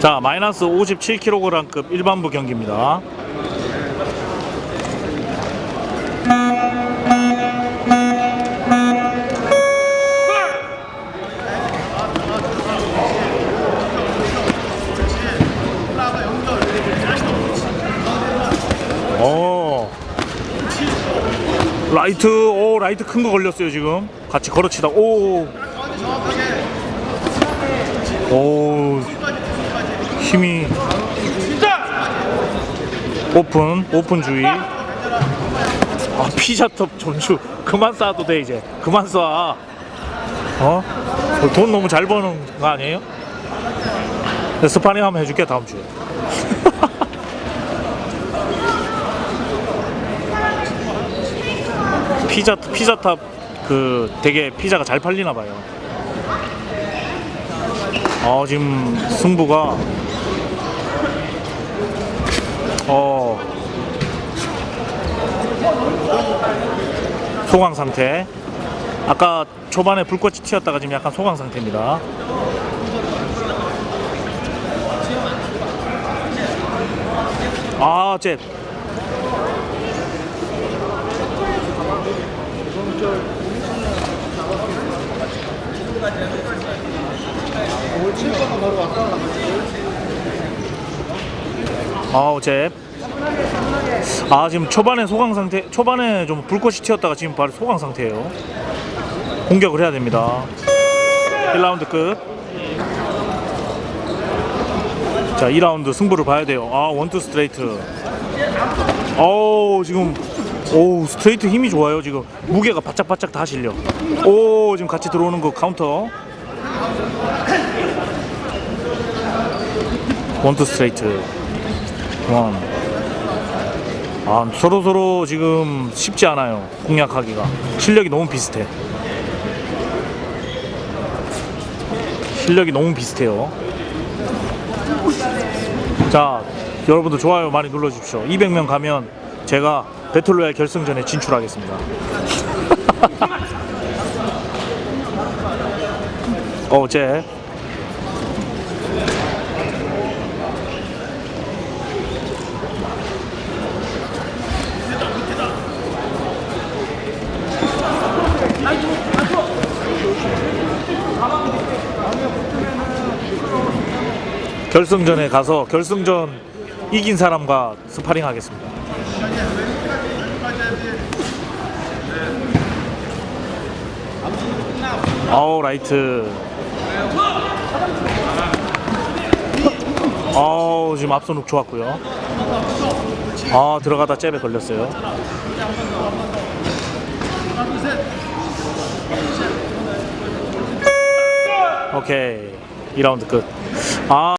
자, 마이너스 57kg급 일반부 경기입니다. 어. 라이트, 오, 라이트 큰 거 걸렸어요, 지금. 같이 걸어치다, 오. 오. 힘이. 오픈, 오픈 주의. 아, 피자톱 전주. 그만 쏴도 돼, 이제. 그만 쏴. 어? 돈 너무 잘 버는 거 아니에요? 스파링 한번 해줄게, 다음 주에. 피자 피자탑 그 되게 피자가 잘 팔리나 봐요. 어 지금 승부가 어 소강 상태. 아까 초반에 불꽃이 튀었다가 지금 약간 소강 상태입니다. 아, 잽. 아우 잽. 아 지금 초반에 소강 상태 초반에 좀 불꽃이 튀었다가 지금 바로 소강 상태예요. 공격을 해야 됩니다. 1라운드 끝. 자 2라운드 승부를 봐야 돼요. 아 원투 스트레이트. 어우 지금 오 스트레이트 힘이 좋아요 지금 무게가 바짝바짝 다 실려. 오 지금 같이 들어오는 거 카운터. 원투 스트레이트. 원. 아 서로 서로 지금 쉽지 않아요 공략하기가 실력이 너무 비슷해. 실력이 너무 비슷해요. 자 여러분들 좋아요 많이 눌러주십시오. 200명 가면 제가 배틀로얄 결승전에 진출하겠습니다. 어제 결승전에 가서 결승전 이긴 사람과 스파링 하겠습니다. 아우 라이트. 아우 지금 앞손 훅 좋았고요. 아 들어가다 잽에 걸렸어요. 오케이 2라운드 끝. 아